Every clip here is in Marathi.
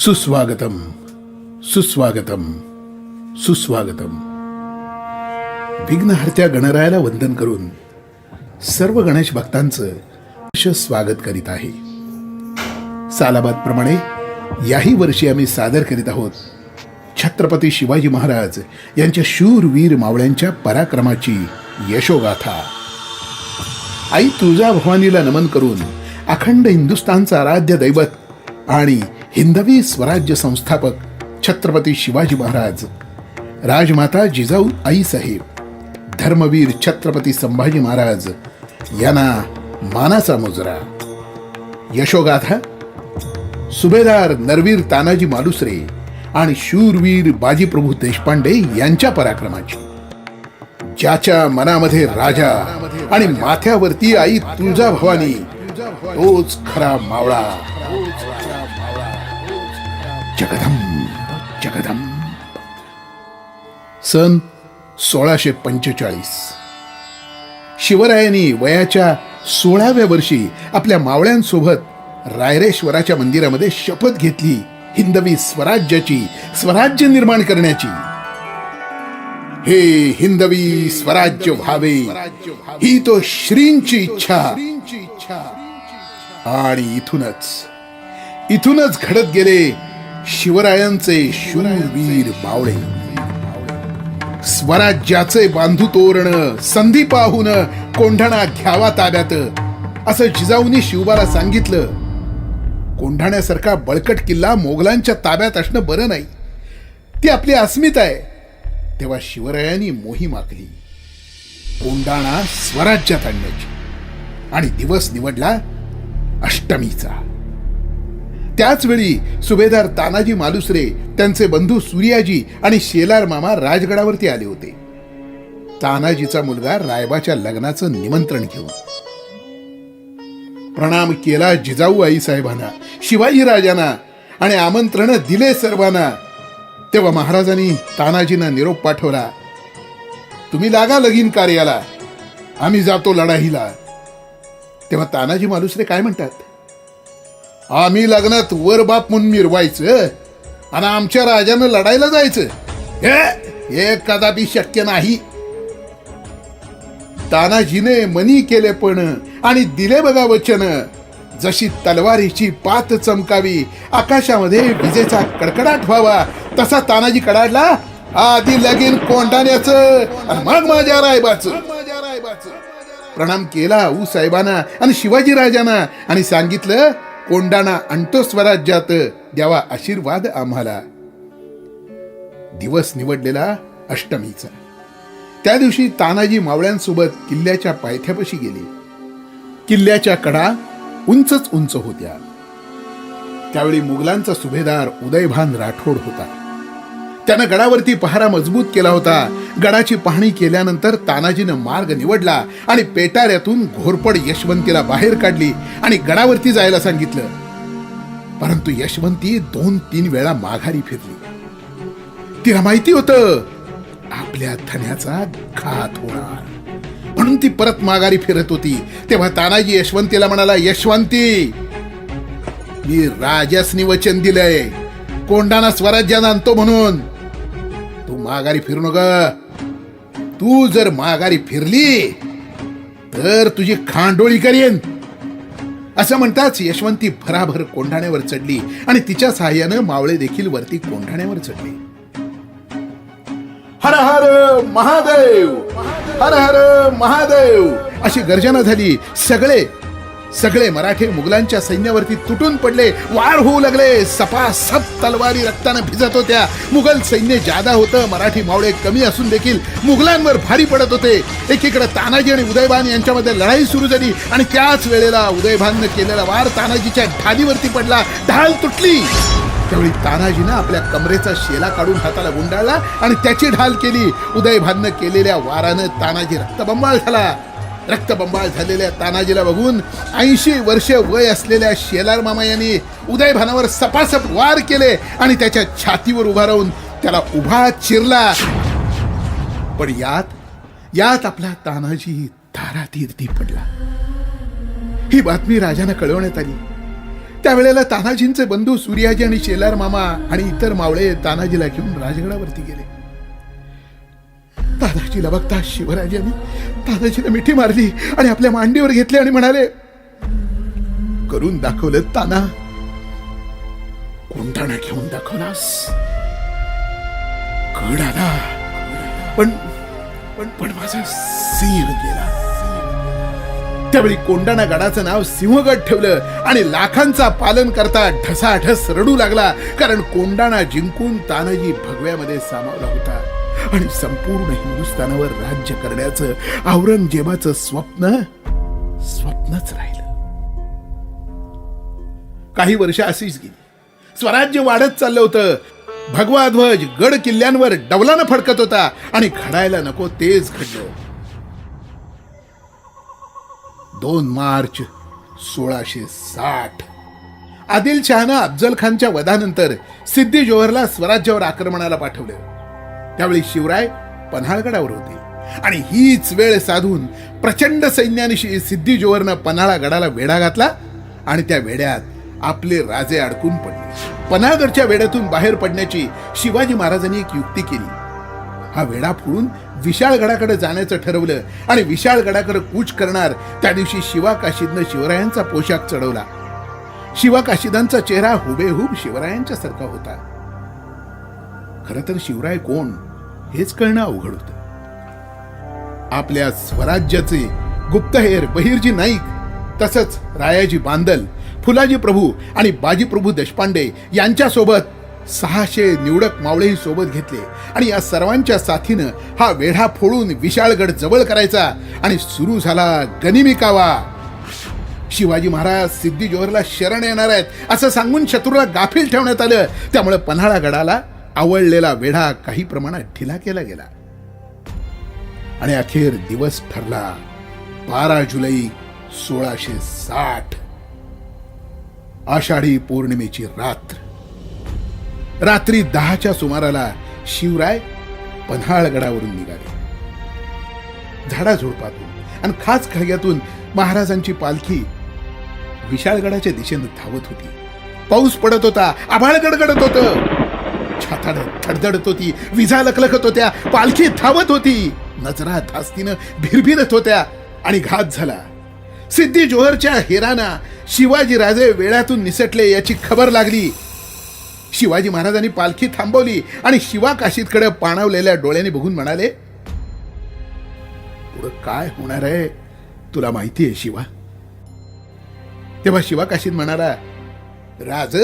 सुस्वागतम। सुस्वागतम। सुस्वागतम। विघ्नहर्त्या गणरायाला वंदन करून सर्व गणेश भक्तांचं स्वागत करीत आहे. सालाबाद प्रमाणे याही वर्षी आम्ही सादर करीत आहोत छत्रपती शिवाजी महाराज यांच्या शूरवीर मावळ्यांच्या पराक्रमाची यशोगाथा. आई तुळजा भवानीला नमन करून अखंड हिंदुस्थानचं आराध्य दैवत आणि हिंदवी स्वराज्य संस्थापक छत्रपती शिवाजी महाराज राजमाता जिजाऊ आई साहेब धर्मवीर छत्रपती संभाजी महाराज यांना मानाचा मुजरा. यशोगाथा सुभेदार नरवीर तानाजी मालुसरे आणि शूरवीर बाजीप्रभू देशपांडे यांच्या पराक्रमाची. ज्याच्या मनामध्ये राजा आणि माथ्यावरती आई तुळजा भवानी तोच खरा मावळा. जगदंब जगदंब. सन सोळाशे पंचेचाळीस. शिवरायांनी वयाच्या सोळाव्या वर्षी आपल्या मावळ्यांसोबत रायरेश्वराच्या मंदिरामध्ये शपथ घेतली हिंदवी स्वराज्याची स्वराज्य निर्माण करण्याची. हे हिंदवी स्वराज्य व्हावे. ही तो श्रींची इच्छा. आणि इथूनच इथूनच घडत गेले शिवरायांचे शूरवीर बावळे. स्वराज्याचे बांधू तोरण संधी पाहून कोंढाणा घ्यावा ताब्यात असं जिजाऊनी शिवबाला सांगितलं. कोंढाण्यासारखा बळकट किल्ला मोगलांच्या ताब्यात असणं बरं नाही. ती आपली अस्मिता आहे. तेव्हा शिवरायांनी मोहीम आखली कोंढाणा स्वराज्यात आणण्याची. आणि दिवस निवडला अष्टमीचा. त्याचवेळी सुभेदार तानाजी मालुसरे त्यांचे बंधू सूर्याजी आणि शेलार मामा राजगडावरती आले होते. तानाजीचा मुलगा रायबाच्या लग्नाचं निमंत्रण घेऊन. प्रणाम केला जिजाऊ आई साहेबांना शिवाजी राजांना आणि आमंत्रण दिले सर्वांना. तेव्हा महाराजांनी तानाजींना निरोप पाठवला तुम्ही लागा लगीन कार्याला आम्ही जातो लढाईला. तेव्हा तानाजी मालुसरे काय म्हणतात? आम्ही लग्नात वर बाप म्हणून मिरवायचं आणि आमच्या राजानं लढायला जायचं हे? हे कदापि शक्य नाही. तानाजीने मनी केले पण आणि दिले बघा वचन. जशी तलवारीची पात चमकावी आकाशामध्ये विजेचा कडकडाट व्हावा तसा तानाजी कडाडला आधी लगीन कोंडाण्याचं आणि मग माझ्या रायबाचं. प्रणाम केला ऊ साहेबांना आणि शिवाजी राजांना आणि सांगितलं कोंडाणा आणतो स्वराज्यात. द्यावा आशीर्वाद आम्हाला. दिवस निवडलेला अष्टमीचा. त्या दिवशी तानाजी मावळ्यांसोबत किल्ल्याच्या पायथ्यापाशी गेले. किल्ल्याच्या कडा उंचच उंच होत्या. त्यावेळी मुघलांचा सुभेदार उदयभान राठोड होता. त्यानं गडावरती पहारा मजबूत केला होता. गडाची पाहणी केल्यानंतर तानाजीनं मार्ग निवडला आणि पेटाऱ्यातून घोरपड यशवंतीला बाहेर काढली आणि गडावरती जायला सांगितलं. परंतु यशवंती दोन तीन वेळा माघारी फिरली. तिला माहिती होतं आपल्या धन्याचा घात होणार. म्हणून ती परत माघारी फिरत होती. तेव्हा तानाजी यशवंतीला म्हणाला यशवंती मी राजासनी वचन दिलंय. कोंडाना स्वराज्यानं आणतो म्हणून. तू माघारी फिरू नग तू जर माघारी फिरली तर तुझी खांडोळी करेन. असं म्हणताच यशवंती भराभर कोंढाण्यावर चढली आणि तिच्या सहाय्यानं मावळे देखील वरती कोंढाण्यावर चढले. हर हर महादेव हर हर महादेव. अशी गर्जना झाली. सगळे सगळे मराठे मुघलांच्या सैन्यावरती तुटून पडले. वार होऊ लागले. सपासप तलवारी रक्तानं भिजत होत्या. मुघल सैन्य जादा होतं. मराठी मावळे कमी असून देखील मुघलांवर भारी पडत होते. एकीकडे तानाजी आणि उदयभान यांच्यामध्ये लढाई सुरू झाली आणि त्याच वेळेला उदयभाननं केलेला वार तानाजीच्या ढालीवरती पडला. ढाल तुटली. त्यावेळी तानाजीनं आपल्या कमरेचा शेला काढून हाताला गुंडाळला आणि त्याची ढाल केली. उदयभाननं केलेल्या वारानं तानाजी रक्तबंबाळ झाला. रक्तबंबाळ झालेल्या तानाजीला बघून ऐंशी वर्षे वय असलेल्या शेलार मामा यांनी उदयभानावर सपासप वार केले आणि त्याच्या छातीवर उभा राहून त्याला उभा चिरला. पण यात यात आपला तानाजी तारातीर्थी पडला ही बातमी राजानं कळवण्यात आली. त्यावेळेला तानाजींचे बंधू सूर्याजी आणि शेलार मामा आणि इतर मावळे तानाजीला घेऊन राजगडावरती गेले. दादाजीला बघता शिवराजांनी दादाजीला मिठी मारली आणि आपल्या मांडीवर घेतले आणि म्हणाले करून दाखवलं ताना. कोणताना घेऊन दाखवलास. कड आला. पण पण पण माझा सिंह गेला. त्यावेळी कोंडाणा गडाचं नाव सिंहगड ठेवलं आणि लाखांचा पालन करता ढसाढस रडू लागला कारण कोंडाणा जिंकून तानाजी भगव्यामध्ये सामावला होता. आणि संपूर्ण हिंदुस्थानावर राज्य करण्याचं औरंगजेबाचं स्वप्न स्वप्नच राहिलं. काही वर्ष अशीच गेली. स्वराज्य वाढत चाललं होतं. भगवा ध्वज गड किल्ल्यांवर डवलानं फडकत होता आणि घडायला नको तेच घडलं. दोन मार्च सोळाशे साठ. आदिलशहानं अफजल खानच्या वधानंतर सिद्धी जोहरला स्वराज्यावर आक्रमणाला पाठवलं. त्यावेळी शिवराय पन्हाळगडावर होते. आणि हीच वेळ साधून प्रचंड सैन्यानिशी सिद्धी जोहरनं पन्हाळा गडाला वेढा घातला आणि त्या वेड्यात आपले राजे अडकून पडले. पन्हाळगडच्या वेड्यातून बाहेर पडण्याची शिवाजी महाराजांनी एक युक्ती केली. हा वेढा फोडून विशाळगडाकडे जाण्याचं ठरवलं आणि विशाळगडाकडे कूच करणार त्या दिवशी शिवा काशीदनं शिवरायांचा पोशाख चढवला. शिवा काशीदांचा चेहरा हुबेहूब शिवरायांच्या सारखा होता. खर तर शिवराय कोण हेच कळणं अवघड होतं. आपल्या स्वराज्याचे गुप्तहेर बहिर्जी नाईक तसंच रायाजी बांदल फुलाजी प्रभू आणि बाजी प्रभू देशपांडे यांच्यासोबत सहाशे निवडक मावळेही सोबत घेतले आणि या सर्वांच्या साथीनं हा वेढा फोडून विशाळगड जवळ करायचा आणि सुरू झाला गनिमी कावा. शिवाजी महाराज सिद्धी जोहरला शरण येणार आहेत असं सांगून शत्रूला गाफील ठेवण्यात आलं. त्यामुळे पन्हाळा गडाला आवळलेला वेढा काही प्रमाणात ढिला केला गेला. आणि अखेर दिवस ठरला बारा जुलै सोळाशे साठ. आषाढी पौर्णिमेची रात्र. रात्री दहाच्या सुमाराला शिवराय पन्हाळगडावरून निघाले. झाडाझुडपातून आणि खास खळग्यातून महाराजांची पालखी विशाळगडाच्या दिशेनं धावत होती. पाऊस पडत होता आभाळ गडगडत होत. हातानं थडधडत होती विजा लखलखत होत्या पालखी थांबत होती. नजरा धास्तीनं भिरभिरत होत्या आणि घात झाला. सिद्धी जोहरच्या हेराना शिवाजी राजे वेळातून निसटले याची खबर लागली. शिवाजी महाराजांनी पालखी थांबवली आणि शिवा काशीतकडे पाणावलेल्या डोळ्याने बघून म्हणाले पुढं काय होणार आहे? तुला माहिती आहे शिवा. तेव्हा शिवा काशीत म्हणाला राज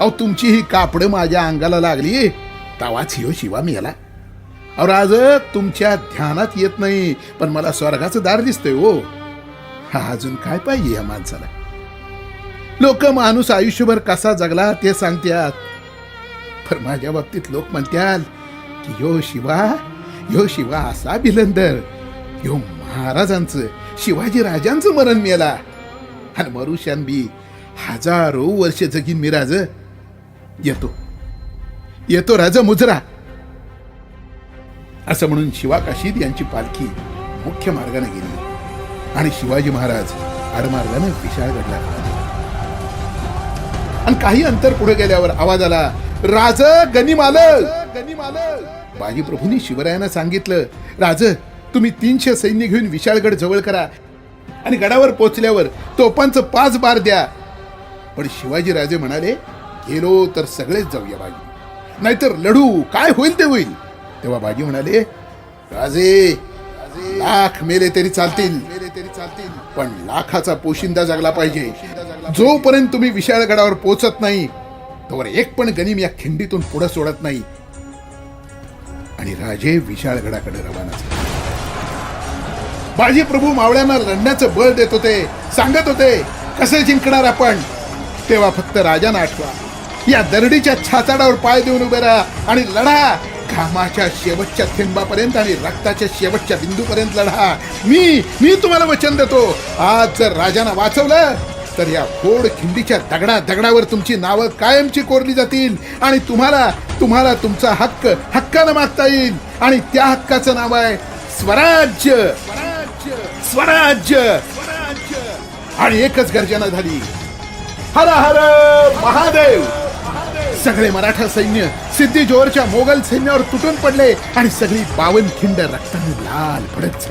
अहो तुमची ही कापड माझ्या अंगाला लागली. तवाच हिओ शिवा मी अहो राज तुमच्या ध्यानात येत नाही पण मला स्वर्गाचं दार दिसतंय हो. हा अजून काय पाहिजे या माणसाला? लोक माणूस आयुष्यभर कसा जगला ते सांगत्यात. पण माझ्या बाबतीत लोक म्हणत्याल की यो शिवा यो शिवा असा भिलंदर. यो महाराजांचं शिवाजी राजांचं मरण मेला. आणि मरुशान बी हजारो वर्ष जगीन मी राज. येतो. येतो राजा मुजरा. असं म्हणून शिवा काशीद यांची पालखी मुख्य मार्गाने गेली. आणि शिवाजी महाराज आडमार्गाने विशाळगडला आणि काही अंतर पुढे गेल्यावर आवाज आला राज गनिमाल गनिमाल बाजीप्रभूंनी शिवरायांना सांगितलं राज तुम्ही तीनशे सैन्य घेऊन विशाळगड जवळ करा आणि गडावर पोचल्यावर तोपांचं पाच बार द्या. पण शिवाजी राजे म्हणाले गेलो तर सगळेच जाऊया बाजी. नाहीतर लढू काय होईल ते होईल. तेव्हा बाजी म्हणाले राजे लाख मेले तरी चालतील मेले तरी चालतील पण लाखाचा पोशिंदा जगला पाहिजे. जोपर्यंत तुम्ही विशाळगडावर पोचत नाही तोवर एक पण गनिम या खिंडीतून पुढे सोडत नाही. आणि राजे विशाळगडाकडे रवाना झाले. बाजी प्रभू मावळ्यांना लढण्याचं बळ देत होते सांगत होते कसे जिंकणार आपण? तेव्हा फक्त राजांना आठवा. या दरडीच्या छाचाडावर पाय देऊन उभे राहा आणि लढा. घामाच्या शेवटच्या थेंबापर्यंत आणि रक्ताच्या शेवटच्या बिंदूपर्यंत लढा. मी मी तुम्हाला वचन देतो. आज जर राजानं वाचवलं तर या फोड खिंडीच्या दगडा दगडावर तुमची नावं कायमची कोरली जातील आणि तुम्हाला तुम्हाला तुमचा हक्क हक्कानं मागता येईल. आणि त्या हक्काचं नाव आहे स्वराज्य. स्वराज्य. स्वराज्य. आणि एकच गर्जना झाली. हर हर महादेव. सगळे मराठा सैन्य सिद्धी जोरच्या मोगल सैन्यावर तुटून पडले आणि सगळी बावन खिंड रक्ताने लाल पडत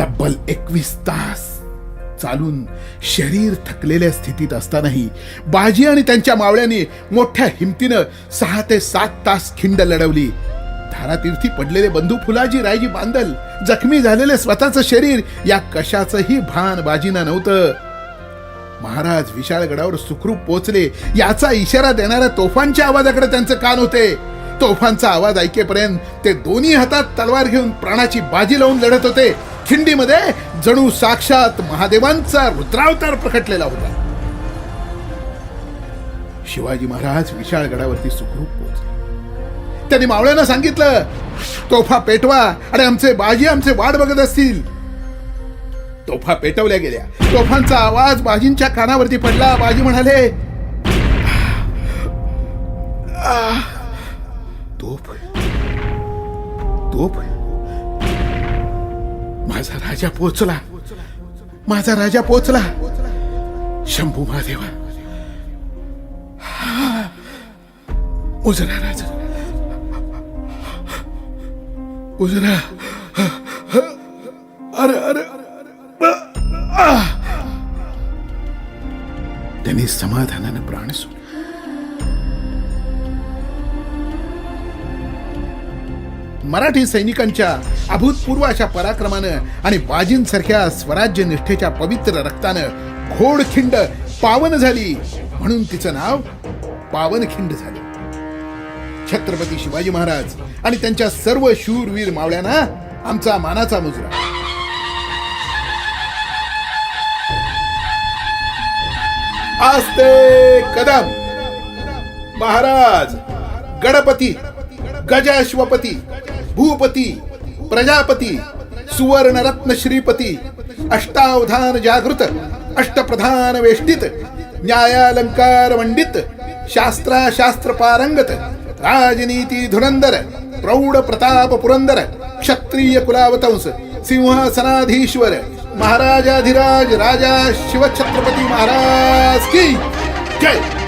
तब्बल एकवीस तास चालून शरीर थकलेल्या स्थितीत असतानाही बाजी आणि त्यांच्या मावळ्याने मोठ्या हिमतीनं सहा ते सात तास खिंड लढवली. धारातीर्थी पडलेले बंधू फुलाजी रायजी बांदल जखमी झालेले स्वतःचं शरीर या कशाचंही भान बाजीना नव्हतं. महाराज विशाळगडावर सुखरूप पोचले याचा इशारा देणाऱ्या तोफांच्या आवाजाकडे त्यांचे कान होते. तोफांचा आवाज ऐकेपर्यंत ते दोन्ही हातात तलवार घेऊन प्राणाची बाजी लावून लढत होते. खिंडीमध्ये जणू साक्षात महादेवांचा रुद्रावतार प्रकटलेला होता. शिवाजी महाराज विशाळगडावरती सुखरूप पोहोचले. त्यांनी मावळ्यांना सांगितलं तोफा पेटवा आणि आमचे बाजी आमचे वाट बघत असतील. तोफा पेटवल्या गेल्या. तोफांचा आवाज बाजींच्या कानावरती पडला. बाजी म्हणाले तोफ तोफ माझा राजा पोचला. माझा राजा पोचला. शंभू महादेवा. उजरा राजा. उजरा. अरे अरे त्यांनी समाधानानं प्राण सोडले. मराठी सैनिकांच्या अभूतपूर्व अशा पराक्रमानं आणि बाजींसारख्या स्वराज्य निष्ठेच्या पवित्र रक्तानं खोडखिंड पावन झाली. म्हणून तिचं नाव पावनखिंड झालं. छत्रपती शिवाजी महाराज आणि त्यांच्या सर्व शूरवीर मावळ्यांना आमचा मानाचा मुजरा. आस्ते कदम. महाराज गणपती गजाश्वपती भूपती प्रजापती सुवर्ण रत्न श्रीपती अष्टावधान जागृत अष्टप्रधान वेष्टित न्यायालंकार मंडित शास्त्रा शास्त्र पारंगत राजनीती धुरंदर प्रौढ प्रताप पुरंदर क्षत्रिय कुलावतंस सिंहासनाधीश्वर महाराजाधिराज राजा शिवछत्रपती महाराज की जय।